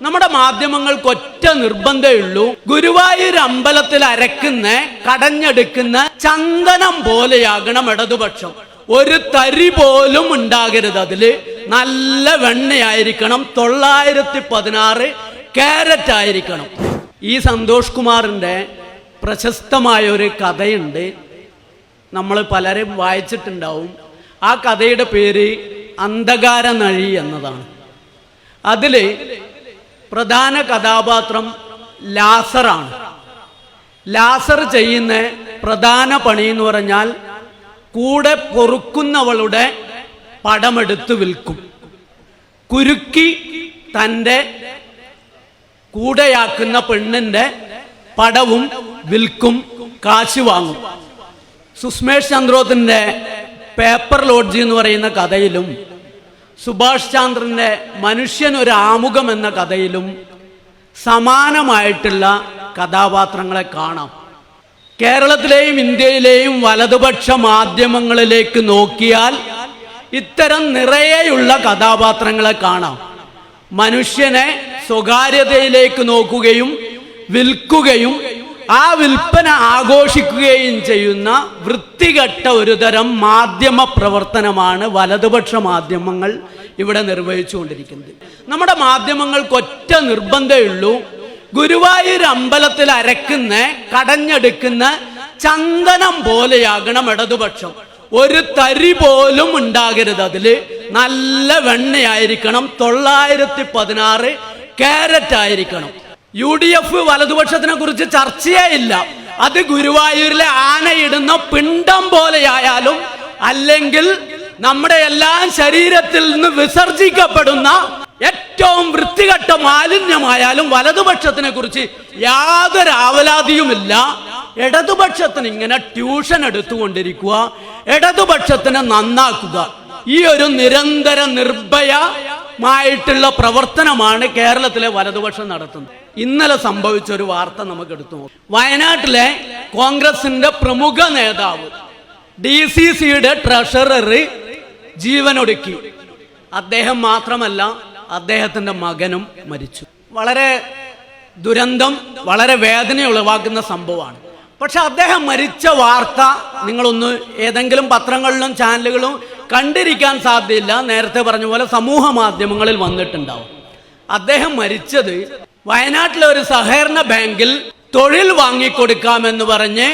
നമ്മുടെ മാധ്യമങ്ങൾക്ക് ഒറ്റ നിർബന്ധമേ ഉള്ളൂ. ഗുരുവായൂർ അമ്പലത്തിൽ അരക്കുന്ന കടഞ്ഞെടുക്കുന്ന ചന്ദനം പോലെയാകണം ഇടതുപക്ഷം. ഒരു തരി പോലും ഉണ്ടാകരുത് അതിൽ. നല്ല വെണ്ണയായിരിക്കണം തൊള്ളായിരത്തി പതിനാറ് ക്യാരറ്റ് ആയിരിക്കണം ഈ സന്തോഷ് കുമാറിന്റെ പ്രശസ്തമായ ഒരു കഥയുണ്ട്. നമ്മൾ പലരും വായിച്ചിട്ടുണ്ടാവും. ആ കഥയുടെ പേര് അന്ധകാര നഴി എന്നതാണ്. അതിൽ പ്രധാന കഥാപാത്രം ലാസറാണ്. ലാസർ ചെയ്യുന്ന പ്രധാന പണി എന്ന് പറഞ്ഞാൽ കൂടെ പൊറുക്കുന്നവളുടെ പടമെടുത്ത് വിൽക്കും. കുരുക്കി തന്റെ കൂടെയാക്കുന്ന പെണ്ണിന്റെ പടവും വിൽക്കും കാശ് വാങ്ങും. സുസ്മേഷ് ചന്ദ്രോത്തിന്റെ പേപ്പർ ലോഡ്ജി എന്ന് പറയുന്ന കഥയിലും സുഭാഷ് ചന്ദ്രന്റെ മനുഷ്യൻ ഒരു ആമുഖം എന്ന കഥയിലും സമാനമായിട്ടുള്ള കഥാപാത്രങ്ങളെ കാണാം. കേരളത്തിലെയും ഇന്ത്യയിലെയും വലതുപക്ഷ മാധ്യമങ്ങളിലേക്ക് നോക്കിയാൽ ഇത്തരം നിറയെയുള്ള കഥാപാത്രങ്ങളെ കാണാം. മനുഷ്യനെ സ്വകാര്യതയിലേക്ക് നോക്കുകയും വിൽക്കുകയും ആ വിൽപ്പന ആഘോഷിക്കുകയും ചെയ്യുന്ന വൃത്തികെട്ട ഒരു തരം മാധ്യമ പ്രവർത്തനമാണ് വലതുപക്ഷ മാധ്യമങ്ങൾ ഇവിടെ നിർവഹിച്ചുകൊണ്ടിരിക്കുന്നത്. നമ്മുടെ മാധ്യമങ്ങൾക്ക് ഒറ്റ നിർബന്ധമുള്ളൂ ഗുരുവായൂർ അമ്പലത്തിൽ അരക്കുന്ന കടഞ്ഞെടുക്കുന്ന ചന്ദനം പോലെയാകണം ഇടതുപക്ഷം. ഒരു തരി പോലും ഉണ്ടാകരുത് അതിൽ നല്ല വെണ്ണയായിരിക്കണം തൊള്ളായിരത്തി പതിനാറ് ക്യാരറ്റ് ആയിരിക്കണം. യു ഡി എഫ് വലതുപക്ഷത്തിനെ കുറിച്ച് ചർച്ചയേ ഇല്ല. അത് ഗുരുവായൂരിലെ ആനയിടുന്ന പിണ്ടം പോലെയായാലും അല്ലെങ്കിൽ നമ്മുടെ എല്ലാ ശരീരത്തിൽ നിന്ന് വിസർജിക്കപ്പെടുന്ന ഏറ്റവും വൃത്തികെട്ട മാലിന്യമായാലും വലതുപക്ഷത്തിനെ കുറിച്ച് യാതൊരു ആവലാതിയുമില്ല. ഇടതുപക്ഷത്തിന് ഇങ്ങനെ ട്യൂഷൻ എടുത്തുകൊണ്ടിരിക്കുക. ഇടതുപക്ഷത്തിനെ നന്നാക്കുക. ഈ ഒരു നിരന്തര നിർഭയമായിട്ടുള്ള പ്രവർത്തനമാണ് കേരളത്തിലെ വലതുപക്ഷം നടത്തുന്നത്. ഇന്നലെ സംഭവിച്ച ഒരു വാർത്ത നമുക്ക് എടുത്തു വയനാട്ടിലെ കോൺഗ്രസിന്റെ പ്രമുഖ നേതാവ് ഡി സി സിയുടെ ട്രഷററി ജീവനൊടുക്കി അദ്ദേഹം മാത്രമല്ല അദ്ദേഹത്തിന്റെ മകനും മരിച്ചു. വളരെ ദുരന്തം വളരെ വേദന ഉളവാക്കുന്ന സംഭവമാണ്. പക്ഷെ അദ്ദേഹം മരിച്ച വാർത്ത നിങ്ങളൊന്ന് ഏതെങ്കിലും പത്രങ്ങളിലും ചാനലുകളും കണ്ടിരിക്കാൻ സാധ്യമില്ല നേരത്തെ പറഞ്ഞ പോലെ സമൂഹ മാധ്യമങ്ങളിൽ വന്നിട്ടുണ്ടാവും. അദ്ദേഹം മരിച്ചത് വയനാട്ടിലെ ഒരു സഹകരണ ബാങ്കിൽ തൊഴിൽ വാങ്ങിക്കൊടുക്കാമെന്ന് പറഞ്ഞ്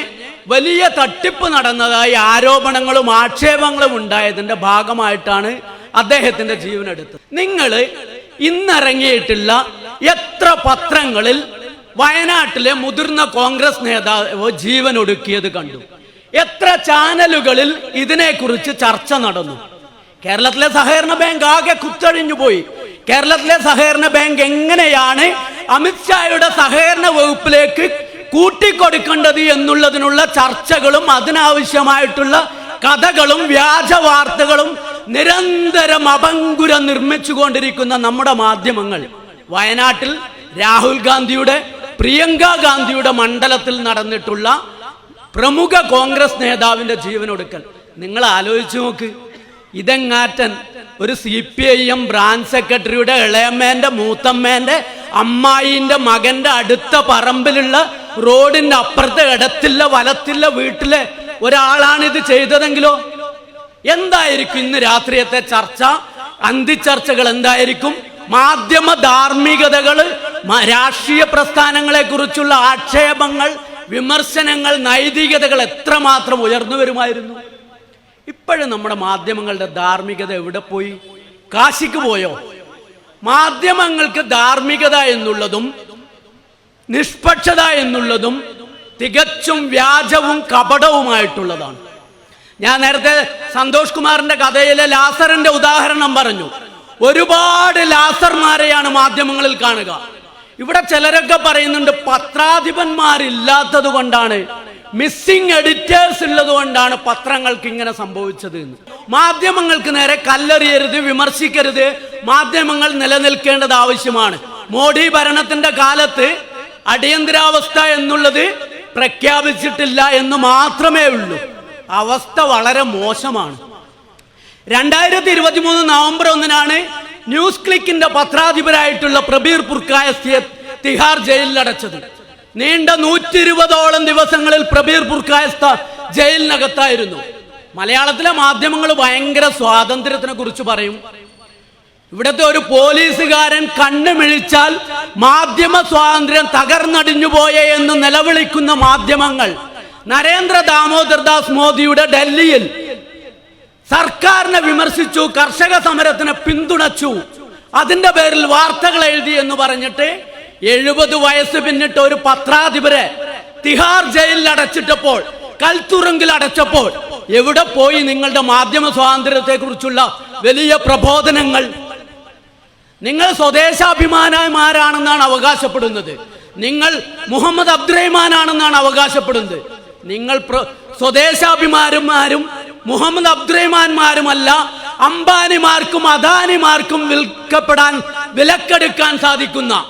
വലിയ തട്ടിപ്പ് നടന്നതായി ആരോപണങ്ങളും ആക്ഷേപങ്ങളും ഉണ്ടായതിന്റെ ഭാഗമായിട്ടാണ് അദ്ദേഹത്തിന്റെ ജീവൻ ജീവനെടുത്തത് നിങ്ങൾ ഇന്നിറങ്ങിയിട്ടുള്ള എത്ര പത്രങ്ങളിൽ വയനാട്ടിലെ മുതിർന്ന കോൺഗ്രസ് നേതാവ് ജീവൻ ഒടുക്കിയത് കണ്ടു? എത്ര ചാനലുകളിൽ ഇതിനെക്കുറിച്ച് ചർച്ച നടന്നു? കേരളത്തിലെ സഹകരണ ബാങ്ക് ആകെ കുത്തഴിഞ്ഞു പോയി. കേരളത്തിലെ സഹകരണ ബാങ്ക് എങ്ങനെയാണ് അമിത്ഷായുടെ സഹകരണ വകുപ്പിലേക്ക് കൂട്ടിക്കൊടുക്കേണ്ടത് എന്നുള്ളതിനുള്ള ചർച്ചകളും അതിനാവശ്യമായിട്ടുള്ള കഥകളും വ്യാജ വാർത്തകളും നിരന്തരം അപങ്കുര നിർമ്മിച്ചുകൊണ്ടിരിക്കുന്ന നമ്മുടെ മാധ്യമങ്ങൾ. വയനാട്ടിൽ രാഹുൽ ഗാന്ധിയുടെ പ്രിയങ്ക ഗാന്ധിയുടെ മണ്ഡലത്തിൽ നടന്നിട്ടുള്ള പ്രമുഖ കോൺഗ്രസ് നേതാവിന്റെ ജീവനൊടുക്കൽ നിങ്ങൾ ആലോചിച്ചു നോക്ക്. ഇതെങ്ങാറ്റൻ ഒരു C P I M branch സെക്രട്ടറിയുടെ ഇളയമ്മേന്റെ മൂത്തമ്മേന്റെ അമ്മായിന്റെ മകന്റെ അടുത്ത പറമ്പിലുള്ള റോഡിന്റെ അപ്പുറത്തെ ഇടത്തില്ല വലത്തില്ല വീട്ടിലെ ഒരാളാണ് ഇത് ചെയ്തതെങ്കിലോ? എന്തായിരിക്കും ഇന്ന് രാത്രിയത്തെ ചർച്ച? അന്തിച്ചർച്ചകൾ എന്തായിരിക്കും? മാധ്യമ ധാർമ്മികതകൾ രാഷ്ട്രീയ പ്രസ്ഥാനങ്ങളെ കുറിച്ചുള്ള ആക്ഷേപങ്ങൾ വിമർശനങ്ങൾ നൈതികതകൾ എത്രമാത്രം ഉയർന്നു വരുമായിരുന്നു? ഇപ്പോഴും നമ്മുടെ മാധ്യമങ്ങളുടെ ധാർമ്മികത എവിടെ പോയി? കാശിക്ക് പോയോ? മാധ്യമങ്ങൾക്ക് ധാർമ്മികത എന്നുള്ളതും നിഷ്പക്ഷത എന്നുള്ളതും തികച്ചും വ്യാജവും കപടവുമായിട്ടുള്ളതാണ്. ഞാൻ നേരത്തെ സന്തോഷ് കുമാറിന്റെ കഥയിലെ ലാസറിന്റെ ഉദാഹരണം പറഞ്ഞു. ഒരുപാട് ലാസർമാരെയാണ് മാധ്യമങ്ങളിൽ കാണുക. ഇവിടെ ചിലരൊക്കെ പറയുന്നുണ്ട് പത്രാധിപന്മാരില്ലാത്തത് കൊണ്ടാണ് മിസ്സിംഗ് എഡിറ്റേഴ്സ് ഉള്ളത് കൊണ്ടാണ് പത്രങ്ങൾക്ക് ഇങ്ങനെ സംഭവിച്ചത് എന്ന്. മാധ്യമങ്ങൾക്ക് നേരെ കല്ലെറിയരുത് വിമർശിക്കരുത്. മാധ്യമങ്ങൾ നിലനിൽക്കേണ്ടത് ആവശ്യമാണ്. മോഡി ഭരണത്തിന്റെ കാലത്ത് അടിയന്തരാവസ്ഥ എന്നുള്ളത് പ്രഖ്യാപിച്ചിട്ടില്ല എന്ന് മാത്രമേ ഉള്ളൂ. അവസ്ഥ വളരെ മോശമാണ്. രണ്ടായിരത്തി ഇരുപത്തി മൂന്ന് നവംബർ ഒന്നിനാണ് ന്യൂസ് ക്ലിക്കിന്റെ പത്രാധിപരായിട്ടുള്ള പ്രബീർ പുർക്കായസ്തിയെ തിഹാർ ജയിലിൽ അടച്ചത്. നീണ്ട നൂറ്റി ഇരുപതോളം ദിവസങ്ങളിൽ പ്രബീർ പുർക്കായസ്ത ജയിലിനകത്തായിരുന്നു. മലയാളത്തിലെ മാധ്യമങ്ങൾ ഭയങ്കര സ്വാതന്ത്ര്യത്തിനെ കുറിച്ച് പറയും. ഇവിടുത്തെ ഒരു പോലീസുകാരൻ കണ്ണു മിഴിച്ചാൽ മാധ്യമ സ്വാതന്ത്ര്യം തകർന്നടിഞ്ഞു പോയേ എന്ന് നിലവിളിക്കുന്ന മാധ്യമങ്ങൾ. നരേന്ദ്ര ദാമോദർ ദാസ് മോദിയുടെ ഡൽഹിയിൽ സർക്കാരിനെ വിമർശിച്ചു കർഷക സമരത്തിനെ പിന്തുണച്ചു. അതിന്റെ പേരിൽ വാർത്തകൾ എഴുതി എന്ന് പറഞ്ഞിട്ട് എഴുപത് വയസ്സ് പിന്നിട്ട് ഒരു പത്രാധിപരെ തിഹാർ ജയിലിൽ അടച്ചിട്ടപ്പോൾ കൽത്തുറങ്കിൽ അടച്ചപ്പോൾ എവിടെ പോയി നിങ്ങളുടെ മാധ്യമ സ്വാതന്ത്ര്യത്തെ കുറിച്ചുള്ള വലിയ പ്രബോധനങ്ങൾ? നിങ്ങൾ സ്വദേശാഭിമാനമാരാണെന്നാണ് അവകാശപ്പെടുന്നത്. നിങ്ങൾ മുഹമ്മദ് അബ്ദുറഹ്മാനാണെന്നാണ് അവകാശപ്പെടുന്നത്. നിങ്ങൾ സ്വദേശാഭിമാരന്മാരും മുഹമ്മദ് അബ്ദുറഹ്മാന്മാരുമല്ല അംബാനിമാർക്കും അദാനിമാർക്കും വിൽക്കപ്പെടാൻ വിലക്കെടുക്കാൻ സാധിക്കുന്ന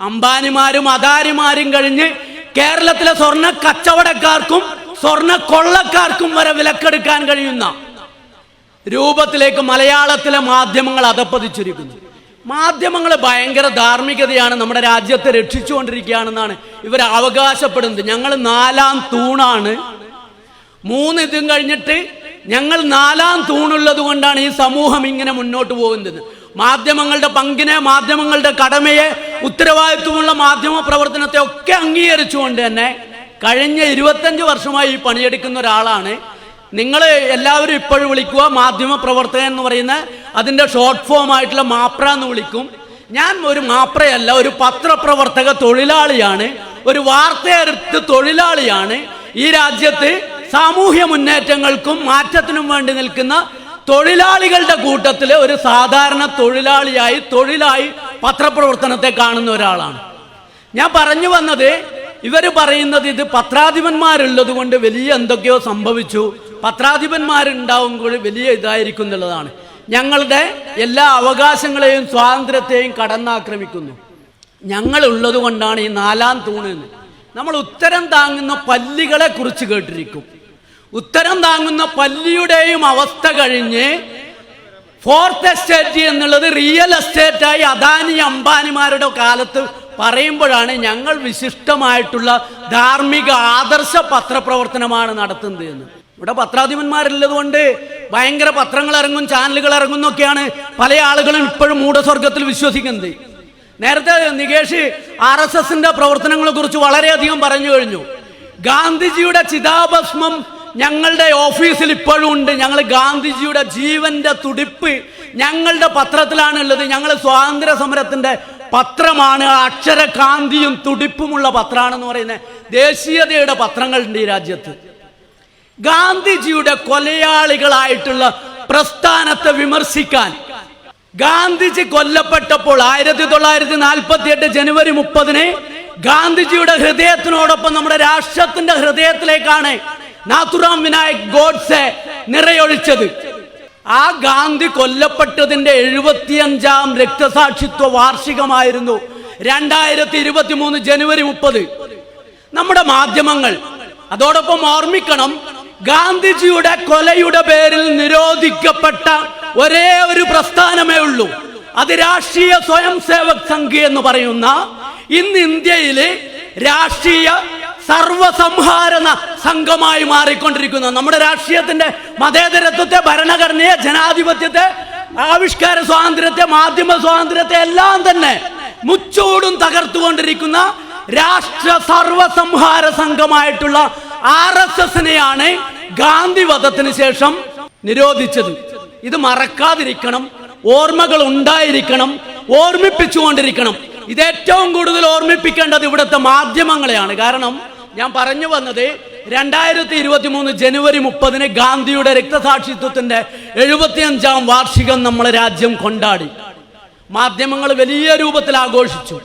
അംബാനിമാരും അദാനിമാരും കഴിഞ്ഞ് കേരളത്തിലെ സ്വർണ കച്ചവടക്കാർക്കും സ്വർണ കൊള്ളക്കാർക്കും വരെ വിലക്കെടുക്കാൻ കഴിയുന്ന രൂപത്തിലേക്ക് മലയാളത്തിലെ മാധ്യമങ്ങൾ അതപ്പതിച്ചിരിക്കുന്നു. മാധ്യമങ്ങൾ ഭയങ്കര ധാർമ്മികതയാണ് നമ്മുടെ രാജ്യത്തെ രക്ഷിച്ചുകൊണ്ടിരിക്കുകയാണെന്നാണ് ഇവർ അവകാശപ്പെടുന്നത്. ഞങ്ങൾ നാലാം തൂണാണ്. മൂന്ന് ഇതും കഴിഞ്ഞിട്ട് ഞങ്ങൾ നാലാം തൂണുള്ളത് കൊണ്ടാണ് ഈ സമൂഹം ഇങ്ങനെ മുന്നോട്ട് പോകുന്നത്. മാധ്യമങ്ങളുടെ പങ്കിനെ മാധ്യമങ്ങളുടെ കടമയെ ഉത്തരവാദിത്വമുള്ള മാധ്യമ പ്രവർത്തനത്തെ ഒക്കെ അംഗീകരിച്ചുകൊണ്ട് തന്നെ കഴിഞ്ഞ ഇരുപത്തഞ്ച് വർഷമായി ഈ പണിയെടുക്കുന്ന ഒരാളാണ്. നിങ്ങൾ എല്ലാവരും ഇപ്പോഴും വിളിക്കുക മാധ്യമ പ്രവർത്തകൻ എന്ന് പറയുന്ന അതിന്റെ ഷോർട്ട് ഫോം ആയിട്ടുള്ള മാപ്ര എന്ന് വിളിക്കും. ഞാൻ ഒരു മാപ്രയല്ല ഒരു പത്രപ്രവർത്തക തൊഴിലാളിയാണ്. ഒരു വാർത്തയെടുത്ത് തൊഴിലാളിയാണ്. ഈ രാജ്യത്ത് സാമൂഹ്യ മുന്നേറ്റങ്ങൾക്കും മാറ്റത്തിനും വേണ്ടി നിൽക്കുന്ന തൊഴിലാളികളുടെ കൂട്ടത്തിലെ ഒരു സാധാരണ തൊഴിലാളിയായി തൊഴിലായി പത്രപ്രവർത്തനത്തെ കാണുന്ന ഒരാളാണ്. ഞാൻ പറഞ്ഞു വന്നത് ഇവർ പറയുന്നത് ഇത് പത്രാധിപന്മാരുള്ളത് കൊണ്ട് വലിയ എന്തൊക്കെയോ സംഭവിച്ചു. പത്രാധിപന്മാരുണ്ടാവും കൂടി വലിയ ഇതായിരിക്കും എന്നുള്ളതാണ്. ഞങ്ങളുടെ എല്ലാ അവകാശങ്ങളെയും സ്വാതന്ത്ര്യത്തെയും കടന്നാക്രമിക്കുന്നു. ഞങ്ങൾ ഉള്ളത് കൊണ്ടാണ് ഈ നാലാം തൂണെന്ന് നമ്മൾ ഉത്തരം താങ്ങുന്ന പല്ലികളെ കുറിച്ച് കേട്ടിരിക്കും. ഉത്തരം താങ്ങുന്ന പല്ലിയുടെയും അവസ്ഥ കഴിഞ്ഞ് ഫോർത്ത് എസ്റ്റേറ്റ് എന്നുള്ളത് റിയൽ എസ്റ്റേറ്റായി അദാനി അംബാനിമാരുടെ കാലത്ത് പറയുമ്പോഴാണ് ഞങ്ങൾ വിശിഷ്ടമായിട്ടുള്ള ധാർമ്മിക ആദർശ പത്രപ്രവർത്തനമാണ് നടത്തുന്നത് എന്ന്. ഇവിടെ പത്രാധിപന്മാരുള്ളത് കൊണ്ട് ഭയങ്കര പത്രങ്ങൾ ഇറങ്ങും ചാനലുകൾ ഇറങ്ങും എന്നൊക്കെയാണ് പല ആളുകളും ഇപ്പോഴും മൂഢസ്വർഗത്തിൽ വിശ്വസിക്കുന്നത്. നേരത്തെ നികേഷ് ആർ എസ് എസിന്റെ പ്രവർത്തനങ്ങളെ കുറിച്ച് വളരെയധികം പറഞ്ഞു കഴിഞ്ഞു. ഗാന്ധിജിയുടെ ചിതാഭസ്മം ഞങ്ങളുടെ ഓഫീസിൽ ഇപ്പോഴും ഉണ്ട്. ഞങ്ങൾ ഗാന്ധിജിയുടെ ജീവന്റെ തുടിപ്പ് ഞങ്ങളുടെ പത്രത്തിലാണ് ഉള്ളത് ഞങ്ങൾ സ്വാതന്ത്ര്യ സമരത്തിന്റെ പത്രമാണ്. അക്ഷരകാന്തിയും തുടിപ്പുമുള്ള പത്രമാണെന്ന് പറയുന്നത്. ദേശീയതയുടെ പത്രങ്ങളുണ്ട് ഈ രാജ്യത്ത്. ഗാന്ധിജിയുടെ കൊലയാളികളായിട്ടുള്ള പ്രസ്ഥാനത്തെ വിമർശിക്കാൻ ഗാന്ധിജി കൊല്ലപ്പെട്ടപ്പോൾ ആയിരത്തി തൊള്ളായിരത്തി നാൽപ്പത്തി എട്ട് ജനുവരി മുപ്പതിന് ഗാന്ധിജിയുടെ ഹൃദയത്തിനോടൊപ്പം നമ്മുടെ രാഷ്ട്രത്തിന്റെ ഹൃദയത്തിലേക്കാണ് നാഥുറാം വിനായക് ഗോഡ്സെ നിറയൊഴിച്ചത്. ആ ഗാന്ധി കൊല്ലപ്പെട്ടതിന്റെ എഴുപത്തിയഞ്ചാം രക്തസാക്ഷിത്വ വാർഷികമായിരുന്നു രണ്ടായിരത്തി ഇരുപത്തി മൂന്ന് ജനുവരി മുപ്പത്. നമ്മുടെ മാധ്യമങ്ങൾ അതോടൊപ്പം ഓർമ്മിക്കണം ഗാന്ധിജിയുടെ കൊലയുടെ പേരിൽ നിരോധിക്കപ്പെട്ട ഒരേ ഒരു പ്രസ്ഥാനമേ ഉള്ളൂ. അത് രാഷ്ട്രീയ സ്വയം സേവക് സംഘ് എന്ന് പറയുന്ന ഇന്ന് ഇന്ത്യയിലെ രാഷ്ട്രീയ സർവസംഹാരണ സംഘമായി മാറിക്കൊണ്ടിരിക്കുന്നത് നമ്മുടെ രാഷ്ട്രീയത്തിന്റെ മതേതരത്വത്തെ ഭരണഘടനയെ ജനാധിപത്യത്തെ ആവിഷ്കാര സ്വാതന്ത്ര്യത്തെ മാധ്യമ സ്വാതന്ത്ര്യത്തെ എല്ലാം തന്നെ മുച്ചൂടും തകർത്തുകൊണ്ടിരിക്കുന്ന രാഷ്ട്ര സർവസംഹാര സംഘമായിട്ടുള്ള ആർ എസ് എസിനെയാണ് ഗാന്ധി വധത്തിന് ശേഷം നിരോധിച്ചത്. ഇത് മറക്കാതിരിക്കണം. ഓർമ്മകൾ ഉണ്ടായിരിക്കണം. ഓർമ്മിപ്പിച്ചുകൊണ്ടിരിക്കണം. ഇത് ഏറ്റവും കൂടുതൽ ഓർമ്മിപ്പിക്കേണ്ടത് ഇവിടുത്തെ മാധ്യമങ്ങളെയാണ്. കാരണം ഞാൻ പറഞ്ഞു വന്നത് രണ്ടായിരത്തി ഇരുപത്തി മൂന്ന് ജനുവരി മുപ്പതിന് ഗാന്ധിയുടെ രക്തസാക്ഷിത്വത്തിന്റെ എഴുപത്തിയഞ്ചാം വാർഷികം നമ്മളെ രാജ്യം കൊണ്ടാടി. മാധ്യമങ്ങൾ വലിയ രൂപത്തിൽ ആഘോഷിച്ചു.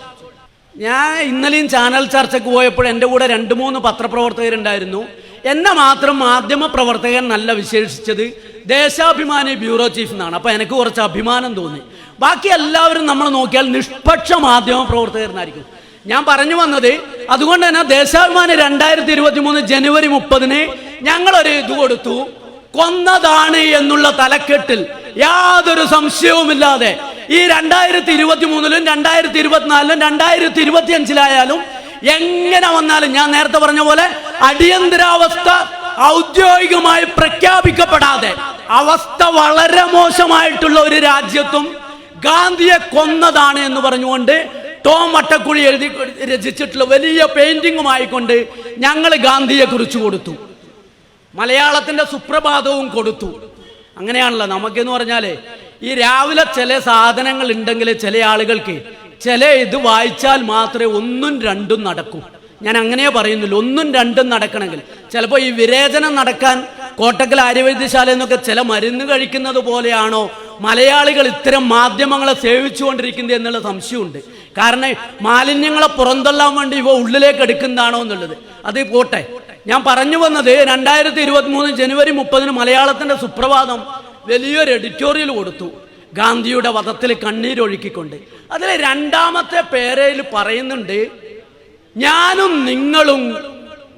ഞാൻ ഇന്നലെയും ചാനൽ ചർച്ചയ്ക്ക് പോയപ്പോൾ എന്റെ കൂടെ രണ്ട് മൂന്ന് പത്രപ്രവർത്തകരുണ്ടായിരുന്നു. എന്നെ മാത്രം മാധ്യമ പ്രവർത്തകൻ നല്ല വിശേഷിച്ചത് ദേശാഭിമാനി ബ്യൂറോ ചീഫ് എന്നാണ്. അപ്പോൾ എനിക്ക് കുറച്ച് അഭിമാനം തോന്നി. ബാക്കി എല്ലാവരും നമ്മൾ നോക്കിയാൽ നിഷ്പക്ഷ മാധ്യമ പ്രവർത്തകരെന്നായിരിക്കും ഞാൻ പറഞ്ഞു വന്നത് അതുകൊണ്ട് തന്നെ ദേശാഭിമാനി രണ്ടായിരത്തി ഇരുപത്തി മൂന്ന് ജനുവരി മുപ്പതിന് ഞങ്ങളൊരു ഇത് കൊടുത്തു. കൊന്നതാണ് എന്നുള്ള തലക്കെട്ടിൽ യാതൊരു സംശയവുമില്ലാതെ ഈ രണ്ടായിരത്തി ഇരുപത്തി മൂന്നിലും രണ്ടായിരത്തി ഇരുപത്തിനാലിലും രണ്ടായിരത്തി ഇരുപത്തി അഞ്ചിലായാലും എങ്ങനെ വന്നാലും ഞാൻ നേരത്തെ പറഞ്ഞ പോലെ അടിയന്തരാവസ്ഥ ഔദ്യോഗികമായി പ്രഖ്യാപിക്കപ്പെടാതെ അവസ്ഥ വളരെ മോശമായിട്ടുള്ള ഒരു രാജ്യത്തും ഗാന്ധിയെ കൊന്നതാണ് എന്ന് പറഞ്ഞുകൊണ്ട് ടോം വട്ടക്കുഴി എഴുതി രചിച്ചിട്ടുള്ള വലിയ പെയിന്റിങ്ങുമായിക്കൊണ്ട് ഞങ്ങൾ ഗാന്ധിയെ കുറിച്ച് കൊടുത്തു. മലയാളത്തിന്റെ സുപ്രഭാതവും കൊടുത്തു. അങ്ങനെയാണല്ലോ നമുക്കെന്ന് പറഞ്ഞാലേ ഈ രാവിലെ ചില സാധനങ്ങൾ ഉണ്ടെങ്കിൽ ചില ആളുകൾക്ക് ചില ഇത് വായിച്ചാൽ മാത്രമേ ഒന്നും രണ്ടും നടക്കൂ. ഞാൻ അങ്ങനെ പറയുന്നില്ല ഒന്നും രണ്ടും നടക്കണമെങ്കിൽ. ചിലപ്പോൾ ഈ വിരേചനം നടക്കാൻ കോട്ടക്കൽ ആര്യവൈദ്യശാല എന്നൊക്കെ ചില മരുന്ന് കഴിക്കുന്നത് പോലെയാണോ മലയാളികൾ ഇത്തരം മാധ്യമങ്ങളെ സേവിച്ചുകൊണ്ടിരിക്കുന്നത് എന്നുള്ള സംശയമുണ്ട്. കാരണം മാലിന്യങ്ങളെ പുറന്തള്ളാൻ വേണ്ടി ഇവ ഉള്ളിലേക്ക് എടുക്കുന്നതാണോ എന്നുള്ളത്. അത് പോട്ടെ. ഞാൻ പറഞ്ഞു വന്നത് രണ്ടായിരത്തി ഇരുപത്തി മൂന്ന് ജനുവരി മുപ്പതിന് മലയാളത്തിന്റെ സുപ്രഭാതം വലിയൊരു എഡിറ്റോറിയൽ കൊടുത്തു. ഗാന്ധിയുടെ വധത്തിൽ കണ്ണീരൊഴുക്കിക്കൊണ്ട് അതിൽ രണ്ടാമത്തെ പേരയിൽ പറയുന്നുണ്ട് ഞാനും നിങ്ങളും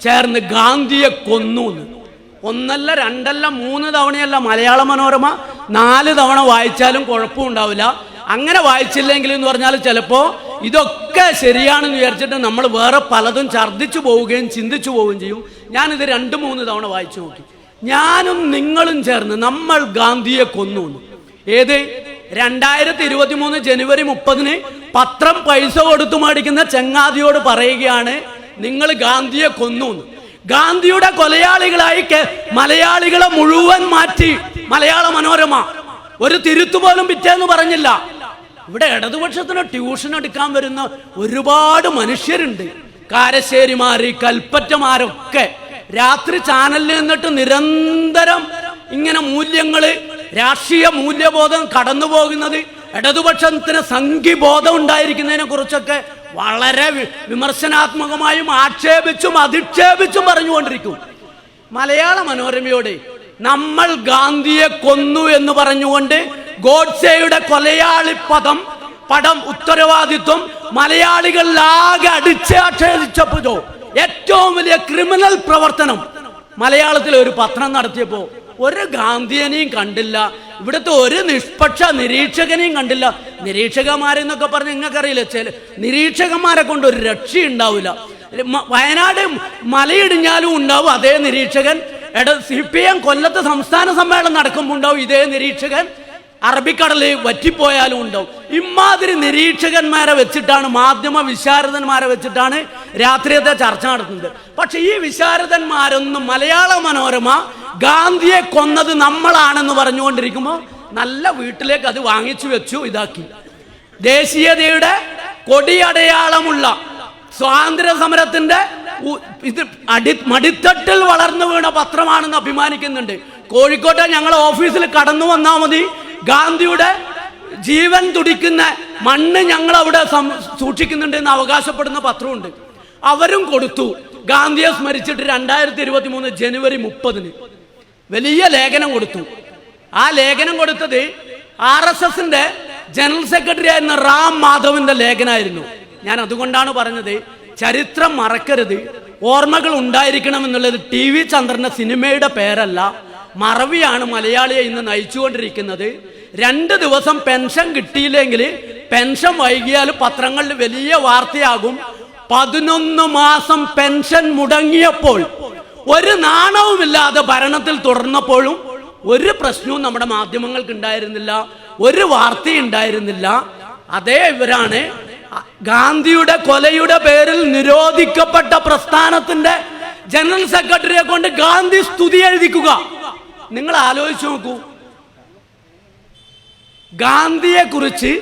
ചേർന്ന് ഗാന്ധിയെ കൊന്നു എന്ന്. ഒന്നല്ല രണ്ടല്ല മൂന്ന് തവണയല്ല മലയാള മനോരമ നാല് തവണ വായിച്ചാലും കുഴപ്പമുണ്ടാവില്ല അങ്ങനെ വായിച്ചില്ലെങ്കിൽ എന്ന് പറഞ്ഞാൽ ചിലപ്പോൾ ഇതൊക്കെ ശരിയാണെന്ന് വിചാരിച്ചിട്ട് നമ്മൾ വേറെ പലതും ഛർദ്ദിച്ചു പോവുകയും ചിന്തിച്ചു പോവുകയും ചെയ്യും ഞാനിത് രണ്ട് മൂന്ന് തവണ വായിച്ചു നോക്കി ഞാനും നിങ്ങളും ചേർന്ന് നമ്മൾ ഗാന്ധിയെ കൊന്നു. ഏത് രണ്ടായിരത്തി ഇരുപത്തി മൂന്ന് ജനുവരി മുപ്പതിന് പത്രം പൈസ കൊടുത്തു മേടിക്കുന്ന ചങ്ങാതിയോട് പറയുകയാണ് നിങ്ങൾ ഗാന്ധിയെ കൊന്നു. ഗാന്ധിയുടെ കൊലയാളികളായി മലയാളികളെ മുഴുവൻ മാറ്റി. മലയാള മനോരമ. ഒരു തിരുത്തു പോലും പിറ്റേന്ന് പറഞ്ഞില്ല. ഇവിടെ ഇടതുപക്ഷത്തിന് ട്യൂഷൻ എടുക്കാൻ വരുന്ന ഒരുപാട് മനുഷ്യരുണ്ട്. കാരശ്ശേരിമാര് കൽപ്പറ്റമാരൊക്കെ രാത്രി ചാനലിൽ നിന്നിട്ട് നിരന്തരം ഇങ്ങനെ മൂല്യങ്ങൾ രാഷ്ട്രീയ മൂല്യബോധം കടന്നു പോകുന്നത് ഇടതുപക്ഷത്തിന് സംഘിബോധം ഉണ്ടായിരിക്കുന്നതിനെ കുറിച്ചൊക്കെ വളരെ വിമർശനാത്മകമായും ആക്ഷേപിച്ചും അധിക്ഷേപിച്ചും പറഞ്ഞുകൊണ്ടിരിക്കും. മലയാള മനോരമയോട് നമ്മൾ ഗാന്ധിയെ കൊന്നു എന്ന് പറഞ്ഞുകൊണ്ട് ഗോഡ്സെയുടെ കൊലയാളി പദം പടം ഉത്തരവാദിത്വം മലയാളികളിലാകെ അടിച്ചാക്ഷേപിച്ചപ്പോഴോ ഏറ്റവും വലിയ ക്രിമിനൽ പ്രവർത്തനം. മലയാളത്തിൽ ഒരു പത്രം നടത്തിയപ്പോ ഒരു ഗാന്ധിയനെയും കണ്ടില്ല. ഇവിടുത്തെ ഒരു നിഷ്പക്ഷ നിരീക്ഷകനെയും കണ്ടില്ല. നിരീക്ഷകന്മാരെന്നൊക്കെ പറഞ്ഞ് നിങ്ങൾക്കറിയില്ല? ചില നിരീക്ഷകന്മാരെ കൊണ്ട് ഒരു രക്ഷയുണ്ടാവില്ല വയനാട് മലയിടിഞ്ഞാലും ഉണ്ടാവും അതേ നിരീക്ഷകൻ. എടാ സി പി എം കൊല്ലത്ത് സംസ്ഥാന സമ്മേളനം നടക്കുമ്പോൾ ഉണ്ടാവും ഇതേ നിരീക്ഷകൻ. അറബിക്കടൽ വറ്റിപ്പോയാലും ഉണ്ടാവും. ഇമാതിരി നിരീക്ഷകന്മാരെ വെച്ചിട്ടാണ് മാധ്യമ വിശാരദന്മാരെ വെച്ചിട്ടാണ് രാത്രിയത്തെ ചർച്ച നടത്തുന്നത്. പക്ഷെ ഈ വിശാരദന്മാരൊന്നും മലയാള മനോരമ ഗാന്ധിയെ കൊന്നത് നമ്മളാണെന്ന് പറഞ്ഞുകൊണ്ടിരിക്കുമ്പോൾ നല്ല വീട്ടിലേക്ക് അത് വാങ്ങിച്ചു വെച്ചു ഇതാക്കി. ദേശീയതയുടെ കൊടിയടയാളമുള്ള സ്വാതന്ത്ര്യ സമരത്തിന്റെ ഇത് അടി മടിത്തട്ടിൽ വളർന്നു വീണ പത്രമാണെന്ന് അഭിമാനിക്കുന്നുണ്ട്. കോഴിക്കോട്ടെ ഞങ്ങളെ ഓഫീസിൽ കടന്നു വന്നാൽ മതി ഗാന്ധിയുടെ ജീവൻ തുടിക്കുന്ന മണ്ണ് ഞങ്ങൾ അവിടെ സൂക്ഷിക്കുന്നുണ്ട് എന്ന് അവകാശപ്പെടുന്ന പത്രമുണ്ട്. അവരും കൊടുത്തു. ഗാന്ധിയെ സ്മരിച്ചിട്ട് രണ്ടായിരത്തി ഇരുപത്തി മൂന്ന് ജനുവരി മുപ്പതിന് വലിയ ലേഖനം കൊടുത്തു. ആ ലേഖനം കൊടുത്തത് ആർ എസ് എസിന്റെ ജനറൽ സെക്രട്ടറി ആയിരുന്ന റാം മാധവിന്റെ ലേഖനായിരുന്നു. ഞാൻ അതുകൊണ്ടാണ് പറഞ്ഞത് ചരിത്രം മറക്കരുത്. ഓർമ്മകൾ ഉണ്ടായിരിക്കണം എന്നുള്ളത് ടി വി ചന്ദ്രന്റെ സിനിമയുടെ പേരല്ല. മറവിയാണ് മലയാളിയെ ഇന്ന് നയിച്ചുകൊണ്ടിരിക്കുന്നത്. രണ്ട് ദിവസം പെൻഷൻ കിട്ടിയില്ലെങ്കിൽ പെൻഷൻ വൈകിയാൽ പത്രങ്ങളിൽ വലിയ വാർത്തയാകും. പതിനൊന്ന് മാസം പെൻഷൻ മുടങ്ങിയപ്പോൾ ഒരു നാണവുമില്ലാതെ ഭരണത്തിൽ തുടർന്നപ്പോഴും ഒരു പ്രശ്നവും നമ്മുടെ മാധ്യമങ്ങൾക്ക് ഉണ്ടായിരുന്നില്ല. ഒരു വാർത്തയും ഉണ്ടായിരുന്നില്ല. അതേ ഇവരാണ് ഗാന്ധിയുടെ കൊലയുടെ പേരിൽ നിരോധിക്കപ്പെട്ട പ്രസ്ഥാനത്തിന്റെ ജനറൽ സെക്രട്ടറിയെ കൊണ്ട് ഗാന്ധി സ്തുതി എഴുതിക്കുക. നിങ്ങൾ ആലോചിച്ച് നോക്കൂ. ഗാന്ധിയെ കുറിച്ച്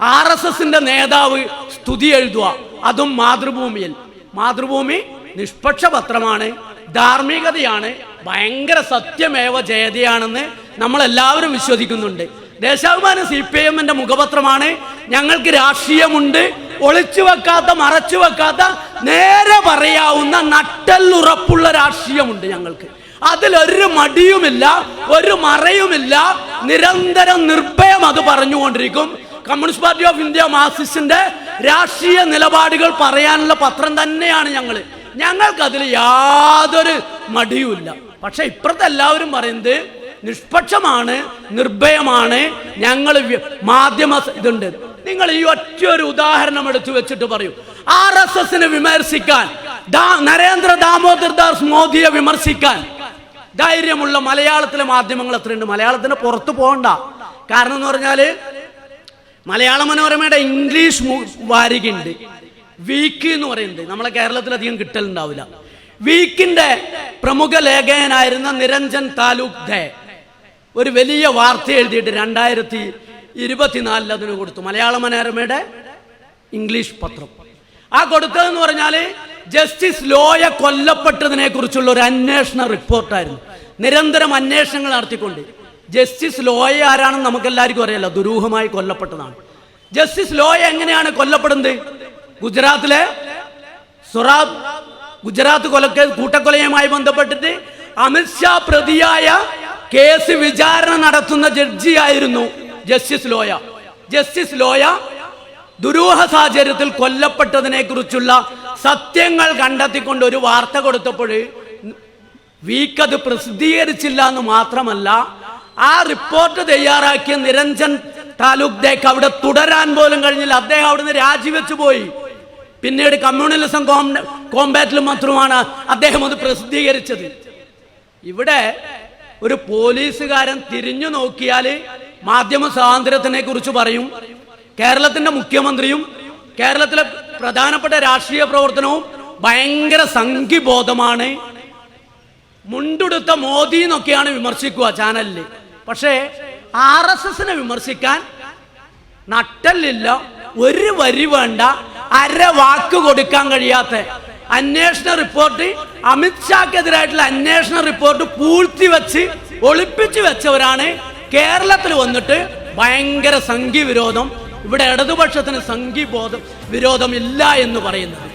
ആർ എസ് എസിന്റെ നേതാവ് സ്തുതി എഴുതുക. അതും മാതൃഭൂമിയിൽ. മാതൃഭൂമി നിഷ്പക്ഷ പത്രമാണ് ധാർമ്മികതയാണ് ഭയങ്കര സത്യമേവ ജയതയാണെന്ന് നമ്മൾ എല്ലാവരും വിശ്വസിക്കുന്നുണ്ട്. ദേശാഭിമാനം സി പി എമ്മിന്റെ മുഖപത്രമാണ് ഞങ്ങൾക്ക് രാഷ്ട്രീയമുണ്ട് ഒളിച്ചു വെക്കാത്ത മറച്ചു വെക്കാത്ത നേരെ പറയാവുന്ന നട്ടല്ലുറപ്പുള്ള രാഷ്ട്രീയമുണ്ട് ഞങ്ങൾക്ക്. അതിലൊരു മടിയുമില്ല ഒരു മറയുമില്ല. നിരന്തരം നിർഭയം അത് പറഞ്ഞുകൊണ്ടിരിക്കും. കമ്മ്യൂണിസ്റ്റ് പാർട്ടി ഓഫ് ഇന്ത്യ മാർക്സിസ്റ്റിന്റെ രാഷ്ട്രീയ നിലപാടുകൾ പറയാനുള്ള പത്രം തന്നെയാണ് ഞങ്ങൾ ഞങ്ങൾക്ക് അതിൽ യാതൊരു മടിയുമില്ല. പക്ഷെ ഇപ്പുറത്തെ എല്ലാവരും പറയുന്നത് നിഷ്പക്ഷമാണ് നിർഭയമാണ്. ഞങ്ങൾ മാധ്യമ ഇതുണ്ട്. നിങ്ങൾ ഈ ഒറ്റ ഒരു ഉദാഹരണം എടുത്തു വെച്ചിട്ട് പറയൂ. ആർ എസ് എസിനെ വിമർശിക്കാൻ നരേന്ദ്ര ദാമോദർ ദാസ് മോദിയെ വിമർശിക്കാൻ ധൈര്യമുള്ള മലയാളത്തിലെ മാധ്യമങ്ങൾ എത്രയുണ്ട് മലയാളത്തിന് പുറത്തു പോകണ്ട. കാരണം എന്ന് പറഞ്ഞാൽ മലയാള മനോരമയുടെ ഇംഗ്ലീഷ് വാരികയുണ്ട്. വീക്ക് എന്ന് പറയുന്നത്. നമ്മളെ കേരളത്തിൽ അധികം കിട്ടലുണ്ടാവില്ല. വീക്കിന്റെ പ്രമുഖ ലേഖകനായിരുന്ന നിരഞ്ജൻ താലൂക്ക് ദേ. ഒരു വലിയ വാർത്ത എഴുതിയിട്ട് രണ്ടായിരത്തി ഇരുപത്തിനാലിൽ അതിന് കൊടുത്തു. മലയാള മനോരമയുടെ ഇംഗ്ലീഷ് പത്രം. ആ കൊടുത്തതെന്ന് പറഞ്ഞാൽ ജസ്റ്റിസ് ലോയ കൊല്ലപ്പെട്ടതിനെ കുറിച്ചുള്ള ഒരു അന്വേഷണ റിപ്പോർട്ടായിരുന്നു. നിരന്തരം അന്വേഷണങ്ങൾ നടത്തിക്കൊണ്ട്. ജസ്റ്റിസ് ലോയ ആരാണെന്ന് നമുക്ക് എല്ലാവർക്കും അറിയാലോ ദുരൂഹമായി കൊല്ലപ്പെട്ടതാണ്. ജസ്റ്റിസ് ലോയ എങ്ങനെയാണ് കൊല്ലപ്പെടുന്നത്? ഗുജറാത്തിലെ സുറാബ് ഗുജറാത്ത് കൊലക്ക കൂട്ടക്കൊലയുമായി ബന്ധപ്പെട്ടിട്ട് അമിത്ഷാ പ്രതിയായ കേസ് വിചാരണ നടത്തുന്ന ജഡ്ജിയായിരുന്നു ജസ്റ്റിസ് ലോയ ജസ്റ്റിസ് ലോയ ദുരൂഹ സാഹചര്യത്തിൽ കൊല്ലപ്പെട്ടതിനെ കുറിച്ചുള്ള സത്യങ്ങൾ കണ്ടെത്തിക്കൊണ്ട് ഒരു വാർത്ത കൊടുത്തപ്പോൾ വീക്ക് അത് പ്രസിദ്ധീകരിച്ചില്ല എന്ന് മാത്രമല്ല ആ റിപ്പോർട്ട് തയ്യാറാക്കിയ നിരഞ്ജൻ താലൂക്ക് ദേക്ക് അവിടെ തുടരാൻ പോലും കഴിഞ്ഞില്ല. അദ്ദേഹം അവിടുന്ന് രാജിവെച്ചു പോയി. പിന്നീട് കമ്മ്യൂണലിസം കോംബാറ്റിൽ മാത്രമാണ് അദ്ദേഹം അത് പ്രസിദ്ധീകരിച്ചത്. ഇവിടെ ഒരു പോലീസുകാരൻ തിരിഞ്ഞു നോക്കിയാൽ മാധ്യമ സ്വാതന്ത്ര്യത്തിനെ കുറിച്ച് പറയും. കേരളത്തിന്റെ മുഖ്യമന്ത്രിയും കേരളത്തിലെ പ്രധാനപ്പെട്ട രാഷ്ട്രീയ പ്രവർത്തനവും ഭയങ്കര സംഘിബോധമാണ്. മുണ്ടുടുത്ത മോദി എന്നൊക്കെയാണ് വിമർശിക്കുക ചാനലിൽ പക്ഷേ ആർ എസ് എസിനെ വിമർശിക്കാൻ നട്ടല്ലില്ല ഒരു വരി വേണ്ട അര വാക്ക് കൊടുക്കാൻ കഴിയാത്ത അന്വേഷണ റിപ്പോർട്ട് അമിത്ഷാക്കെതിരായിട്ടുള്ള അന്വേഷണ റിപ്പോർട്ട് പൂഴ്ത്തി വെച്ച് ഒളിപ്പിച്ചു വെച്ചവരാണ് കേരളത്തിൽ വന്നിട്ട് ഭയങ്കര സംഘി വിരോധം ഇവിടെ ഇടതുപക്ഷത്തിന് സംഘീബോധം വിരോധമില്ല എന്ന് പറയുന്നത്.